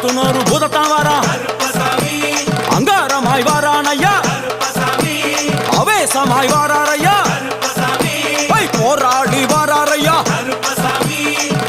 சாத்துனூறு புதட்டம் வரா அங்காரமாய் வாரானையா அவேசமாய் வாராரையா போராடி வாராரையா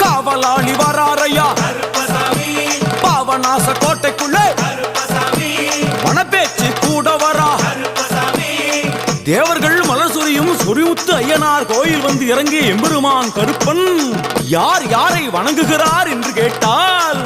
காவலாளி வாராரையா பாவநாச கோட்டைக்குள்ளே மணப்பேச்சு கூட வரா. தேவர்கள் மலர் சொரியும் சொரிமுத்து ஐயனார் கோயில் வந்து இறங்கிய எம்பெருமான் கருப்பன். யார் யாரை வணங்குகிறார் என்று கேட்டால்